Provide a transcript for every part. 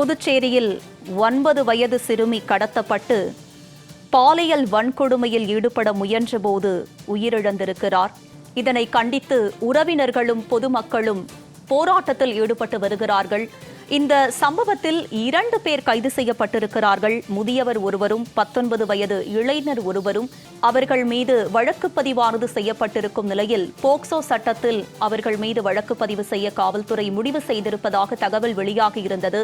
புதுச்சேரியில் ஒன்பது வயது சிறுமி கடத்தப்பட்டு பாலியல் வன்கொடுமையில் ஈடுபட முயன்றபோது உயிரிழந்திருக்கிறார். இதனை கண்டித்து உறவினர்களும் பொதுமக்களும் போராட்டத்தில் ஈடுபட்டு வருகிறார்கள். இந்த சம்பவத்தில் இரண்டு பேர் கைது செய்யப்பட்டிருக்கிறார்கள். முதியவர் ஒருவரும் பத்தொன்பது வயது இளைஞர் ஒருவரும் அவர்கள் மீது வழக்கு பதிவானது செய்யப்பட்டிருக்கும் நிலையில் போக்சோ சட்டத்தில் அவர்கள் மீது வழக்கு பதிவு செய்ய காவல்துறை முடிவு செய்திருப்பதாக தகவல் வெளியாகி இருந்தது.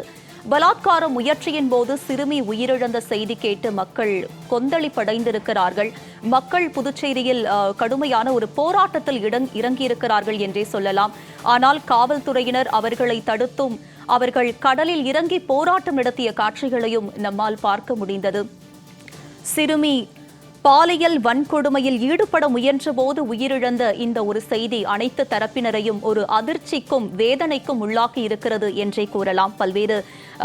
பலாத்கார முயற்சியின் போது சிறுமி உயிரிழந்த செய்தி கேட்டு மக்கள் கொந்தளிப்படைந்திருக்கிறார்கள். மக்கள் புதுச்சேரியில் கடுமையான ஒரு போராட்டத்தில் இடம் இறங்கியிருக்கிறார்கள் என்றே சொல்லலாம். ஆனால் காவல்துறையினர் அவர்களை தடுத்தும் அவர்கள் கடலில் இறங்கி போராட்டம் நடத்திய காட்சிகளையும் நம்மால் பார்க்க முடிந்தது. சிறுமி பாலியல் வன்கொடுமையில் ஈடுபட முயன்றபோது உயிரிழந்த இந்த ஒரு செய்தி அனைத்து தரப்பினரையும் ஒரு அதிர்ச்சிக்கும் வேதனைக்கும் உள்ளாக்கி இருக்கிறது என்றே கூறலாம். பல்வேறு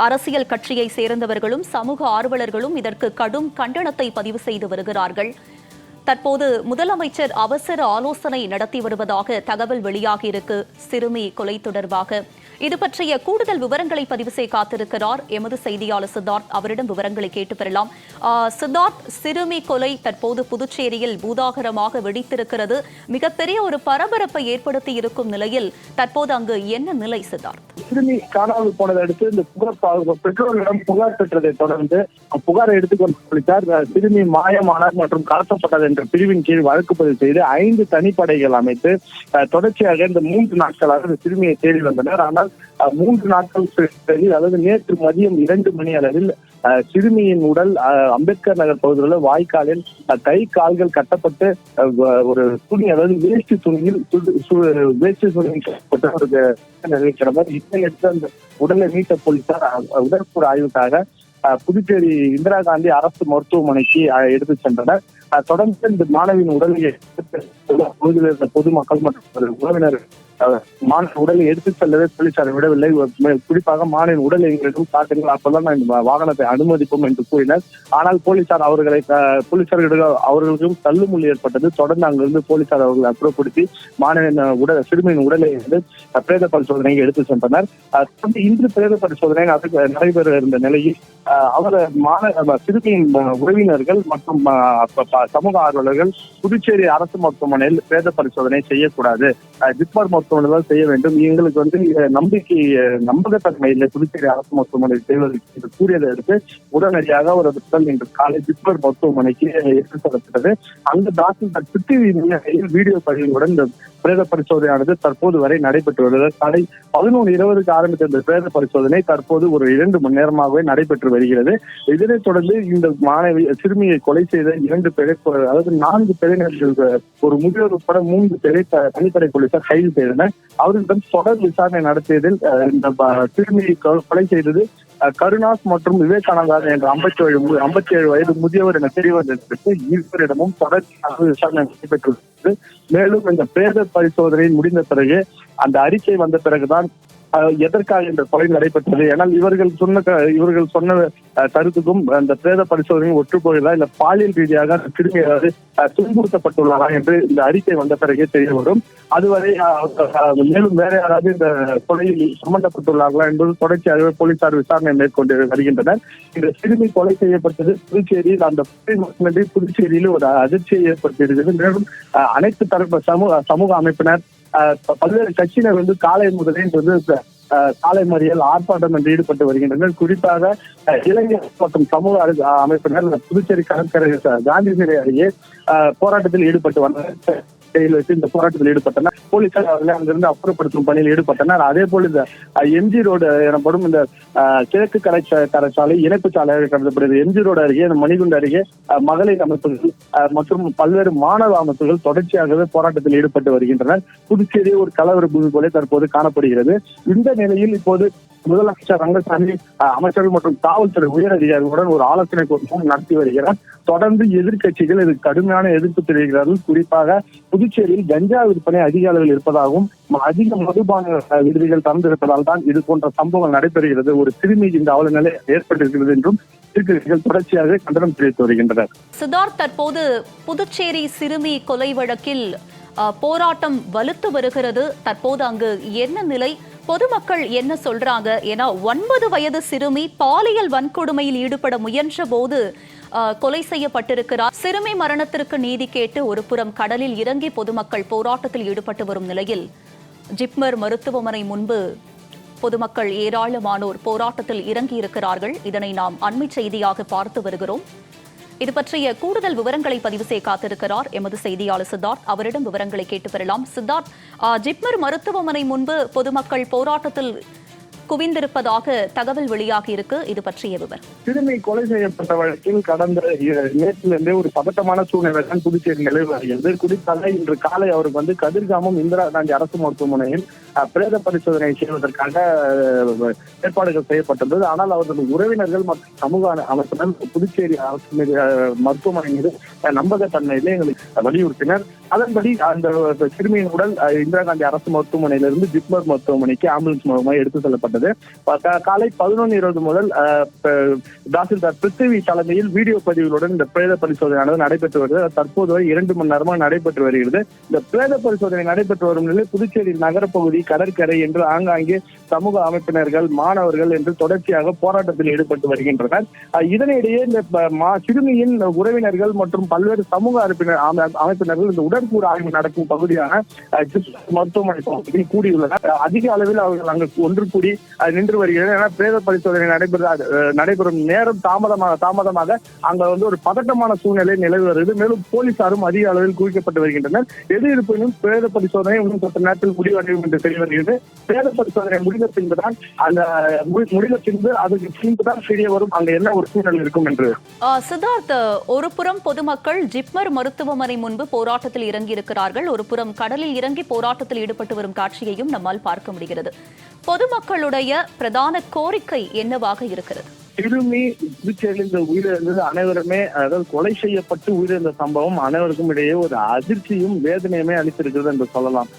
அரசியல் கட்சியை சேர்ந்தவர்களும் சமூக ஆர்வலர்களும் இதற்கு கடும் கண்டனத்தை பதிவு செய்து வருகிறார்கள். தற்போது முதலமைச்சர் அவசர ஆலோசனை நடத்தி வருவதாக தகவல் வெளியாகியிருக்கு சிறுமி கொலை தொடர்பாக. இது பற்றிய கூடுதல் விவரங்களை பதிவு செய்ய காத்திருக்கிறார் எமது செய்தியாளர் சித்தார்த். அவரிடம் விவரங்களை கேட்டு பெறலாம். சித்தார்த் சிறுமி கொலை தற்போது புதுச்சேரியில் பூதாகரமாக வெடித்திருக்கிறது. மிகப்பெரிய ஒரு பரபரப்பை ஏற்படுத்தி இருக்கும் நிலையில் தற்போது அங்கு என்ன நிலை சித்தார்த்? சிறுமி காணாமல் போனதை அடுத்து இந்த புகார் பெற்றோர்களிடம் புகார் பெற்றதை தொடர்ந்து புகாரை எடுத்துக்கொண்டு சிறுமி மாயமானார் மற்றும் கடத்தப்பட்டது என்ற பிரிவின் கீழ் வழக்கு பதிவு செய்து ஐந்து தனிப்படைகள் அமைத்து தொடர்ச்சியாக இந்த மூன்று நாட்களாக இந்த சிறுமியை தேடி வந்தனர். ஆனால் மூன்று நாட்கள் பிறகு அதாவது நேற்று மதியம் இரண்டு மணி அளவில் சிறுமியின் உடல் அம்பேத்கர் நகர் பகுதியில் உள்ள வாய்க்காலில் கை கால்கள் கட்டப்பட்டு ஒரு துணி அதாவது வேஷ்டி துணியில் சுடு- சு- வேஷ்டி துணியில் கட்டப்பட்ட ஒரு நிலைக்கிறவர் இத்தனை அந்த உடலை மீட்ட போலீசார் அஹ், உடற்கூறு ஆய்வுக்காக புதுச்சேரி இந்திரா காந்தி அரசு மருத்துவமனைக்கு அஹ், எடுத்துச் சென்றனர். தொடர்ந்து இந்த மாணவியின் உடலை பகுதியில் இருந்த பொதுமக்கள் மற்றும் உறவினர்கள் மாணவன் உடலை எடுத்துச் செல்லவே போலீசார் விடவில்லை. குறிப்பாக மாணவின் உடலை எங்களிடம் காட்டுங்கள். அப்பதான் நான் இந்த வாகனத்தை அனுமதிப்போம் என்று கூறினர். ஆனால் போலீசார் அவர்களை போலீசார்களிடம் அவர்களுக்கும் தள்ளுமுள்ளி ஏற்பட்டது. தொடர்ந்து அங்கிருந்து போலீசார் அவர்களை அப்புறப்படுத்தி மாணவின் உடல் சிறுமியின் உடலை வந்து பிரேத பரிசோதனைக்கு எடுத்து சென்றனர். தொடர்ந்து இன்று பிரேத பரிசோதனை நடைபெற நடைபெற இருந்த நிலையில் அவர் மாணவ சிறுமியின் உறவினர்கள் மற்றும் சமூக ஆர்வலர்கள் புதுச்சேரி அரசு மருத்துவமனையில் பிரேத பரிசோதனை செய்யக்கூடாது. அஹ், ஜிப்மர் மருத்துவ மருத்துவமனை செய்ய வேண்டும். எங்களுக்கு வந்து நம்பிக்கை நம்பகத்தன்மை இல்லை புதுச்சேரி அரசு மருத்துவமனை செய்வதற்கு என்று கூறியதை அடுத்து உடனடியாக ஒரு உடல் இன்று காலை ஜிப்மர் மருத்துவமனைக்கு எடுத்து செல்லப்பட்டது அந்த டாக்டர் சுற்றி வீடியோ பதிவுடன் இந்த பிரேத பரிசோதனையானது தற்போது வரை நடைபெற்று வருகிறது. காலை பதினொன்று இருபதுக்கு ஆரம்பித்த இந்த பிரேத பரிசோதனை தற்போது ஒரு இரண்டு மணி நேரமாகவே நடைபெற்று வருகிறது. இதனைத் தொடர்ந்து இந்த மாணவி சிறுமியை கொலை செய்த இரண்டு பேரை அதாவது நான்கு பேரை ஒரு முதியோர் உட்பட மூன்று பேரை த- தனிப்படை போலீசார் கைது செய்தனர். அவர்களிடம் தொடர் விசாரணை நடத்தியதில் அஹ், இந்த சிறுமியை கொலை செய்தது அஹ், கருணாஸ் மற்றும் விவேகானந்தா என்ற ஐம்பத்தி ஏழு ஐம்பத்தி ஏழு வயது முதியவர் என தெரிய வந்திருக்கு இருவரிடமும் தொடர்ச்சியாக விசாரணை நடைபெற்றுள்ளது. மேலும் இந்த பிரேத பரிசோதனை முடிந்த பிறகு அந்த அறிக்கை வந்த பிறகுதான் எதற்காக இந்த கொலை நடைபெற்றது? ஏனால் இவர்கள் சொன்ன க- இவர்கள் சொன்ன கருத்துக்கும் அந்த பிரேத பரிசோதனை ஒற்று போகிறதா இல்ல பாலியல் ரீதியாக கிருமி ஏதாவது துன்புறுத்தப்பட்டுள்ளாரா என்று இந்த அறிக்கை வந்த பிறகே தெரிய வரும். அதுவரை மேலும் வேற யாராவது இந்த கொலையில் சம்பந்தப்பட்டுள்ளார்களா என்பது தொடர்ச்சியாக போலீசார் விசாரணை மேற்கொண்டு வருகின்றனர். இந்த சிறுமி கொலை செய்யப்பட்டது புதுச்சேரியில் அந்த மட்டுமின்றி புதுச்சேரியில் ஒரு அதிர்ச்சியை ஏற்படுத்தியிருக்கிறது. மேலும் அனைத்து தரப்பு சமூக சமூக அமைப்பினர் பல்வேறு கட்சியினர் வந்து காலை முதலே வந்து சாலை மறியல் ஆர்ப்பாட்டம் என்று ஈடுபட்டு வருகின்றனர். குறிப்பாக இளைஞர் மற்றும் சமூக அமைப்பினர் புதுச்சேரி கடற்கரை காந்தி சிலை அருகே போராட்டத்தில் ஈடுபட்டு வந்தனர். கையில் வச்சு இந்த போராட்டத்தில் ஈடுபட்டனர் போலீசார் அவர்களை அங்கிருந்து அப்புறப்படுத்தும் பணியில் ஈடுபட்டனர் அதே போல இந்த எம்ஜி ரோடு எனப்படும் இந்த கிழக்கு கரை கரைச்சாலை இணைப்பு சாலையாக கருதப்படுகிறது எம்ஜி ரோடு அருகே இந்த மணிகுண்டு அருகே மகளிர் அமைப்புகள் அஹ், மற்றும் பல்வேறு மாணவ அமைப்புகள் தொடர்ச்சியாகவே போராட்டத்தில் ஈடுபட்டு வருகின்றனர். புதுச்சேரி ஒரு கலவர பூமி போல தற்போது காணப்படுகிறது. இந்த நிலையில் இப்போது முதலமைச்சர் ரங்கசாமி அமைச்சர்கள் மற்றும் காவல்துறை உயர் அதிகாரிகளுடன் ஒரு ஆலோசனை கூட்டம் நடத்தி வருகிறார். தொடர்ந்து எதிர்க்கட்சிகள் இது கடுமையான எதிர்ப்பு தெரிவிக்கிறார்கள். குறிப்பாக புதுச்சேரியில் கஞ்சா விற்பனை அதிக அளவில் இருப்பதாகவும் அதிக மதுபான விடுதிகள் திறந்திருப்பதால் தான் இது போன்ற சம்பவங்கள் நடைபெறுகிறது. ஒரு சிறுமி இந்த அவல நிலை ஏற்பட்டிருக்கிறது என்றும் எதிர்கட்சிகள் தொடர்ச்சியாக கண்டனம் தெரிவித்து வருகின்றனர். சித்தார்த் தற்போது புதுச்சேரி சிறுமி கொலை வழக்கில் போராட்டம் வலுத்து வருகிறது. தற்போது அங்கு என்ன நிலை? பொதுமக்கள் என்ன சொல்றாங்க? ஏன்னா ஒன்பது வயது சிறுமி பாலியல் வன்கொடுமையில் ஈடுபட முயன்ற போது கொலை செய்யப்பட்டிருக்கிறார். சிறுமி மரணத்திற்கு நீதி கேட்டு ஒரு புறம் கடலில் இறங்கி பொதுமக்கள் போராட்டத்தில் ஈடுபட்டு வரும் நிலையில் ஜிப்மர் மருத்துவமனை முன்பு பொதுமக்கள் ஏராளமானோர் போராட்டத்தில் இறங்கியிருக்கிறார்கள். இதனை நாம் அண்மை செய்தியாக பார்த்து வருகிறோம். இது பற்றிய கூடுதல் விவரங்களை பதிவு செய்ய காத்திருக்கிறார் எமது செய்தியாளர் சித்தார்த். அவரிடம் விவரங்களை கேட்டு பெறலாம் சித்தார்த் ஜிப்மர் மருத்துவமனை முன்பு பொதுமக்கள் போராட்டத்தில் குவிந்திருப்பதாக தகவல் வெளியாகி இருக்கு. இது பற்றிய விவரம். சிறுமி கொலை செய்யப்பட்ட வழக்கில் கடந்த நேற்றிலிருந்தே ஒரு பதட்டமான சூழ்நிலை தான் புதுச்சேரி நிலவு வருகிறது குறிப்பாக இன்று காலை அவருக்கு வந்து கதிர்காமம் இந்திரா காந்தி அரசு மருத்துவமனையில் பிரேத பரிசோதனை செய்வதற்காக ஏற்பாடுகள் செய்யப்பட்டிருந்தது. ஆனால் அவரது உறவினர்கள் மற்றும் சமூக அமைப்பினர் புதுச்சேரி அரசு மீது மருத்துவமனை மீது அஹ், நம்பகத்தன்மையிலே எங்களுக்கு வலியுறுத்தினர். அதன்படி அந்த சிறுமியின் உடல் இந்திரா காந்தி அரசு மருத்துவமனையிலிருந்து ஜிப்மர் மருத்துவமனைக்கு ஆம்புலன்ஸ் மூலமாக எடுத்து செல்லப்பட்டது. காலை பதினொன்று இருபது முதல் தாசில்தார் பிருத்திவி தலைமையில் வீடியோ பதிவுகளுடன் இந்த பிரேத பரிசோதனையானது நடைபெற்று வருகிறது. தற்போது வரை இரண்டு மணி நேரமாக நடைபெற்று வருகிறது. இந்த பிரேத பரிசோதனை நடைபெற்று வரும் நிலையில் புதுச்சேரி நகரப்பகுதி கடற்கரை என்று ஆங்காங்கே சமூக அமைப்பினர்கள் மாணவர்கள் என்று தொடர்ச்சியாக போராட்டத்தில் ஈடுபட்டு வருகின்றனர். இதனிடையே இந்த சிறுமியின் உறவினர்கள் மற்றும் பல்வேறு சமூக அமைப்பினர் அமைப்பினர்கள் இந்த உடற்கூறு ஆய்வு நடக்கும் பகுதியான மருத்துவமனை பகுதியில் கூடியுள்ளனர். அதிக அளவில் அவர்கள் அங்கு ஒன்று கூடி நின்று வருகிறது ஏன்னா பிரேத பரிசோதனை நடைபெற அஹ், நடைபெறும் நேரம் தாமதமாக தாமதமாக அங்க வந்து ஒரு பதட்டமான சூழ்நிலை நிலவி வருகிறது மேலும் போலீசாரும் அதிக அளவில் குவிக்கப்பட்டு வருகின்றனர். எது இருப்பினும் பிரேத பரிசோதனை இன்னும் சற்று நேரத்தில் முடிவடையும் என்று வருகிறது பிரேத பரிசோதனை முடிந்த பின்புதான் அந்த முடிந்த பின்பு அதுக்கு பின்புதான் தெரிய வரும் அங்க என்ன ஒரு சூழ்நிலை இருக்கும் என்று. சித்தார்த் ஒரு புறம் பொதுமக்கள் ஜிப்மர் மருத்துவமனை முன்பு போராட்டத்தில் இறங்கியிருக்கிறார்கள். ஒரு புறம் கடலில் இறங்கி போராட்டத்தில் ஈடுபட்டு வரும் காட்சியையும் நம்மால் பார்க்க முடிகிறது. பொதுமக்களுடைய பிரதான கோரிக்கை என்னவாக இருக்கிறது? சிறுமி புதுச்சேரியில் இந்த உயிரிழந்தது அனைவருமே அதாவது கொலை செய்யப்பட்டு உயிரிழந்த சம்பவம் அனைவருக்கும் இடையே ஒரு அதிர்ச்சியும் வேதனையுமே அளித்திருக்கிறது என்று சொல்லலாம்.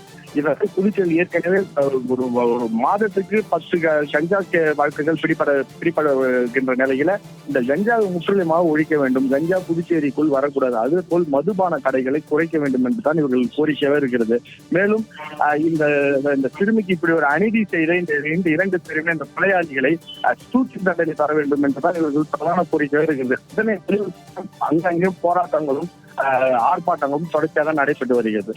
புதுச்சேரி ஏற்கனவே ஒரு ஒரு மாதத்துக்கு பத்து கஞ்சா வழக்குகள் பிடிபட பிடிபடுகின்ற நிலையில இந்த கஞ்சாவை முற்றிலுமாக ஒழிக்க வேண்டும். கஞ்சா புதுச்சேரிக்குள் வரக்கூடாது. அதே போல் மதுபான கடைகளை குறைக்க வேண்டும் என்றுதான் இவர்கள் கோரிக்கையாக இருக்கிறது. மேலும் இந்த இந்த சிறுமிக்கு இப்படி ஒரு அநீதி செய்த இந்த இரண்டு பேருமே இந்த கொலையாளிகளை அஹ், தூக்கு தண்டனை தர வேண்டும் என்றுதான் இவர்கள் பிரதான கோரிக்கையாக இருக்கிறது. இதனை அங்கங்கே போராட்டங்களும் ஆர்ப்பாட்டங்களும் தொடர்ச்சியாக நடைபெற்று வருகிறது.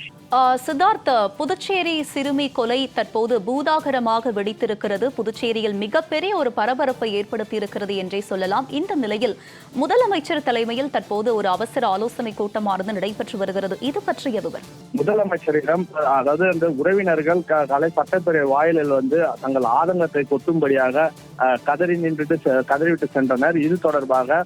சித்தார்த்த புதுச்சேரி புதுச்சேரி சிறுமி கொலை தற்போது பூதாகரமாக வெடித்திருக்கிறது. புதுச்சேரியில் மிகப்பெரிய ஒரு பரபரப்பை ஏற்படுத்தியிருக்கிறது என்றே சொல்லலாம். இந்த நிலையில் முதலமைச்சர் தலைமையில் தற்போது ஒரு அவசர ஆலோசனை கூட்டமானது நடைபெற்று வருகிறது. இது பற்றிய விவரம். முதலமைச்சரிடம் அதாவது அந்த உறவினர்கள் கலை சட்டப்பேரவை வாயிலில் வந்து தங்கள் ஆதங்கத்தை கொட்டும்படியாக கதறி நின்றுட்டு கதறிவிட்டு சென்றனர். இது தொடர்பாக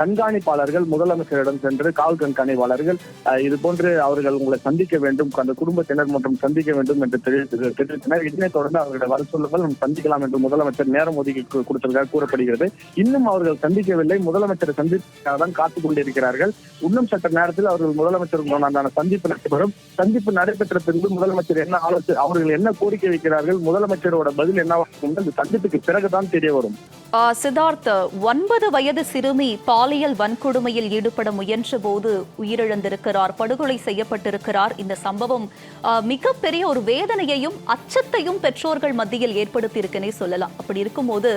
கண்காணிப்பாளர்கள் முதலமைச்சரிடம் சென்று காவல் கண்காணிப்பாளர்கள் இது போன்று அவர்கள் உங்களை சந்திக்க வேண்டும். அந்த குடும்பத்தினர் மற்றும் சந்திக்க வேண்டும் என்று தெரிவித்தனர். இதனைத் தொடர்ந்து அவர்களை வர சொல்லுங்கள் நாம் சந்திக்கலாம் என்று முதலமைச்சர் நேரம் ஒதுக்கி கொடுத்ததாக கூறப்படுகிறது. இன்னும் அவர்கள் சந்திக்கவில்லை. முதலமைச்சரை சந்திப்பதற்காக காத்துக் கொண்டிருக்கிறார்கள் இன்னும் சற்று நேரத்தில் அவர்கள் முதலமைச்சருடனான சந்திப்பு நடைபெறும். சந்திப்பு நடைபெற்ற பின்பு முதலமைச்சர் என்ன ஆலோசனை அவர்கள் என்ன கோரிக்கை வைக்கிறார்கள் முதலமைச்சரோட பதில் என்னவாக இருக்கும் இந்த சந்திப்புக்கு பிறகுதான் தெரிய வரும். ஆ, சித்தார்த் ஒன்பது வயது சிறுமி பாலியல் வன்கொடுமையில் ஈடுபட முயன்ற போது உயிரிழந்திருக்கிறார் படுகொலை செய்யப்பட்டிருக்கிறார். இந்த சம்பவம் மிக மிகப்பெரிய ஒரு வேதனையையும் அச்சத்தையும் பெற்றோர்கள் மத்தியில் ஏற்படுத்தியிருக்குன்னே சொல்லலாம். அப்படி இருக்கும்போது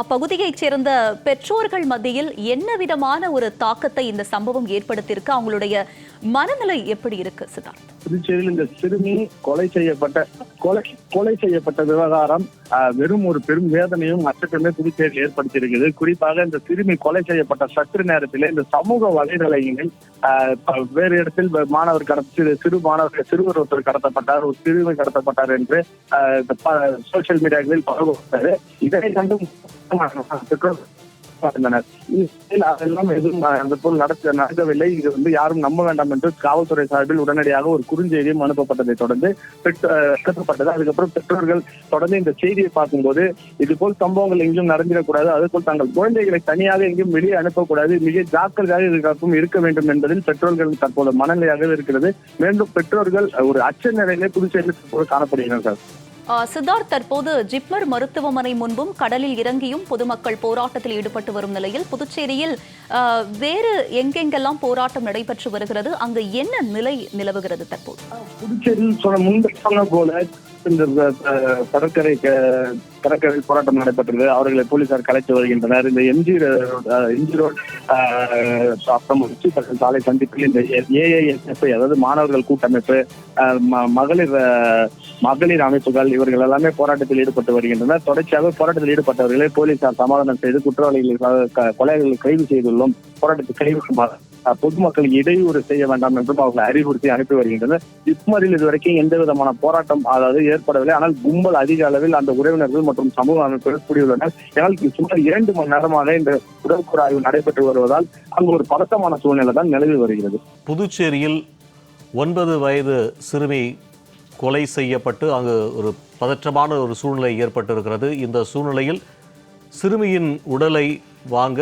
அப்பகுதியைச் சேர்ந்த பெற்றோர்கள் மத்தியில் என்ன விதமான ஒரு தாக்கத்தை இந்த சம்பவம் ஏற்படுத்தியிருக்கு? அவங்களுடைய மனநிலை எப்படி இருக்கு சித்தார்த்? புதுச்சேரியில் இந்த சிறுமி கொலை செய்யப்பட்ட கொலை கொலை செய்யப்பட்ட விவகாரம் ஆஹ், வெறும் ஒரு பெரும் வேதனையும் அச்சத்தையுமே புதுச்சேரியில் ஏற்படுத்தியிருக்குது. குறிப்பாக இந்த சிறுமி கொலை செய்யப்பட்ட சற்று நேரத்திலே இந்த சமூக வலைதளங்களில் ஆஹ், வேறு இடத்தில் மாணவர் கடத்த சிறு சிறு மாணவர் சிறுவர் ஒருத்தர் கடத்தப்பட்டார் ஒரு சிறுமி கடத்தப்பட்டார் என்று சோசியல் மீடியாக்களில் பரவப்பட்டது. இதனை கண்டு பெற்றோர் இருந்தனர் அதெல்லாம் எதுவும் அந்த போல் நடக்க நடக்கவில்லை இது வந்து யாரும் நம்ப வேண்டாம் என்று காவல்துறை சார்பில் உடனடியாக ஒரு குறுஞ்செய்தியும் அனுப்பப்பட்டதை தொடர்ந்து கட்டப்பட்டது. அதுக்கப்புறம் பெற்றோர்கள் தொடர்ந்து இந்த செய்தியை பார்க்கும்போது இது போல் சம்பவங்கள் எங்கேயும் நடந்திடக்கூடாது. அதுபோல் தங்கள் குழந்தைகளை தனியாக எங்கேயும் வெளியே அனுப்பக்கூடாது. மிக ஜாக்கிரதையாக இதுக்கப்புறம் இருக்க வேண்டும் என்பதில் பெற்றோர்கள் தற்போது மனநிலையாக இருக்கிறது. மீண்டும் பெற்றோர்கள் ஒரு அச்ச நிலையிலே புதுச்சேரியில் காணப்படுகிறார்கள். சித்தார்த் தற்போது ஜிப்மர் மருத்துவமனை முன்பும் கடலில் இறங்கியும் பொதுமக்கள் போராட்டத்தில் ஈடுபட்டு வரும் நிலையில் புதுச்சேரியில் வேறு எங்கெங்கெல்லாம் போராட்டம் நடைபெற்று வருகிறது அங்கு என்ன நிலை நிலவுகிறது தற்போது? புதுச்சேரியில் சொன்ன முன்பு சொன்ன போல இந்த கடற்கரை கடற்கரை போராட்டம் நடைபெற்றது. அவர்களை போலீசார் கலைத்து வருகின்றனர். இந்த எம்ஜி எம்ஜி ரோட் அப்புறம் உச்சி சாலை சந்திப்பில் இந்த ஏஐஎஸ்எஃப் அதாவது மாணவர்கள் கூட்டமைப்பு அஹ், ம- மகளிர் மகளிர் அமைப்புகள் இவர்கள் எல்லாமே போராட்டத்தில் ஈடுபட்டு வருகின்றனர். தொடர்ச்சியாக போராட்டத்தில் ஈடுபட்டவர்களை போலீசார் சமாதானம் செய்து குற்றவாளிகளை க- கொலைகளை கைது செய்துள்ளோம். போராட்டத்தை கைவிடுமாறு பொதுமக்கள் இடையூறு செய்ய வேண்டாம் என்றும் அவர்கள் அறிவுறுத்தி அனுப்பி வருகின்றனர். ஜிப்மரில் இதுவரைக்கும் எந்த விதமான போராட்டம் அதாவது ஏற்படவில்லை. ஆனால் கும்பல் அதிக அளவில் அந்த உறவினர்கள் மற்றும் சமூக அமைப்புகள் கூடியுள்ளனர். ஏனால் சுமார் இரண்டு மணி நேரமாக இந்த உடற்கூறு ஆய்வு நடைபெற்று வருவதால் அங்கு ஒரு பதட்டமான சூழ்நிலை தான் நிலவி வருகிறது. புதுச்சேரியில் ஒன்பது வயது சிறுமி கொலை செய்யப்பட்டு அங்கு ஒரு பதற்றமான ஒரு சூழ்நிலை ஏற்பட்டிருக்கிறது. இந்த சூழ்நிலையில் சிறுமியின் உடலை வாங்க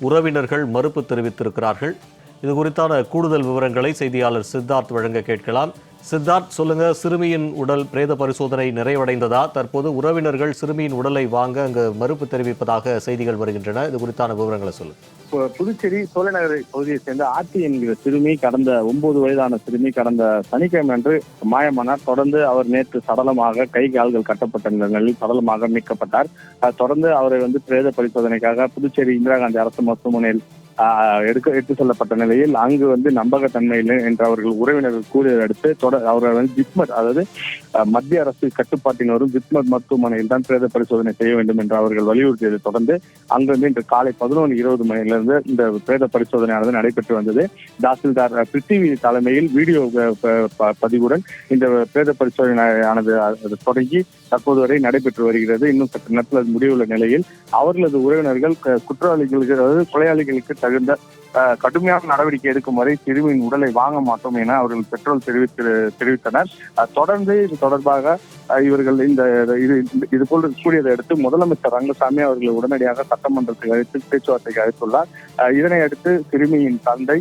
உறவினர்கள் மறுப்பு தெரிவித்திருக்கிறார்கள். இது குறித்தான கூடுதல் விவரங்களை செய்தியாளர் சித்தார்த் வழங்க கேட்கலாம். சித்தார்த் சொல்லுங்க சிறுமியின் உடல் பிரேத பரிசோதனை நிறைவடைந்ததா? தற்போது உறவினர்கள் சிறுமியின் உடலை வாங்க அங்கு மறுப்பு தெரிவிப்பதாக செய்திகள் வருகின்றன. இது குறித்தான விவரங்களை சொல்லுங்க. புதுச்சேரி சோழநகர் பகுதியை சேர்ந்த ஆர்த்தி என்கிற சிறுமி கடந்த ஒன்பது வயதான சிறுமி கடந்த சனிக்கிழமை அன்று மாயமானார். தொடர்ந்து அவர் நேற்று சடலமாக கை கால்கள் கட்டப்பட்ட நிலங்களில் சடலமாக மீட்கப்பட்டார். தொடர்ந்து அவரை வந்து பிரேத பரிசோதனைக்காக புதுச்சேரி இந்திரா காந்தி அரசு மருத்துவமனையில் எடுக்க எடுத்து செல்லப்பட்ட நிலையில் அங்கு வந்து நம்பகத்தன்மையில் என்று அவர்கள் உறவினர்கள் கூறியதை அடுத்து தொடர் அவர்கள் வந்து ஜிப்மர் அதாவது மத்திய அரசு கட்டுப்பாட்டின் வரும் ஜிப்மர் மருத்துவமனையில் தான் பிரேத பரிசோதனை செய்ய வேண்டும் என்று அவர்கள் வலியுறுத்தியதை தொடர்ந்து அங்கிருந்து இன்று காலை பதினொன்று இருபது மணியிலிருந்து இந்த பிரேத பரிசோதனையானது நடைபெற்று வந்தது. தாசில்தார் பிருத்திவி தலைமையில் வீடியோ ப- பதிவுடன் இந்த பிரேத பரிசோதனையானது தொடங்கி தற்போது வரை நடைபெற்று வருகிறது. இன்னும் சற்று நேரத்தில் அது முடிவுள்ள நிலையில் அவர்களது உறவினர்கள் க- குற்றவாளிகளுக்கு அதாவது கொலையாளிகளுக்கு தகுந்த கடுமையான நடவடிக்கை எடுக்கும் வரை சிறுமியின் உடலை வாங்க மாட்டோம் என அவர்கள் பெற்றோர் தெரிவித்து தெரிவித்தனர். தொடர்ந்து இது தொடர்பாக இவர்கள் இந்த இது இது போல் கூடியதை அடுத்து முதலமைச்சர் ரங்கசாமி அவர்களை உடனடியாக சட்டமன்றத்துக்கு அழைத்து பேச்சுவார்த்தைக்கு அழைத்துள்ளார். இதனை அடுத்து சிறுமியின் தந்தை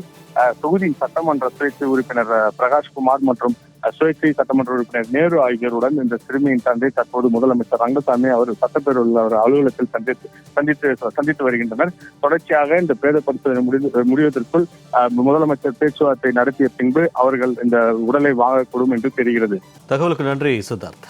தொகுதி சட்டமன்ற சுயேட்சை உறுப்பினர் பிரகாஷ்குமார் மற்றும் சுயேட்சை சட்டமன்ற உறுப்பினர் நேரு ஆகியோருடன் இந்த சிறுமியின் தந்தை தற்போது முதலமைச்சர் ரங்கசாமி அவர் சட்டப்பேரவையில் அவர் அலுவலகத்தில் சந்தித்து சந்தித்து சந்தித்து வருகின்றனர். தொடர்ச்சியாக இந்த பிரேத பரிசோதனை முடிவு முடிவதற்குள் அஹ், முதலமைச்சர் பேச்சுவார்த்தை நடத்திய பின்பு அவர்கள் இந்த உடலை வாங்கக்கூடும் என்று தெரிகிறது. தகவலுக்கு நன்றி சித்தார்த்.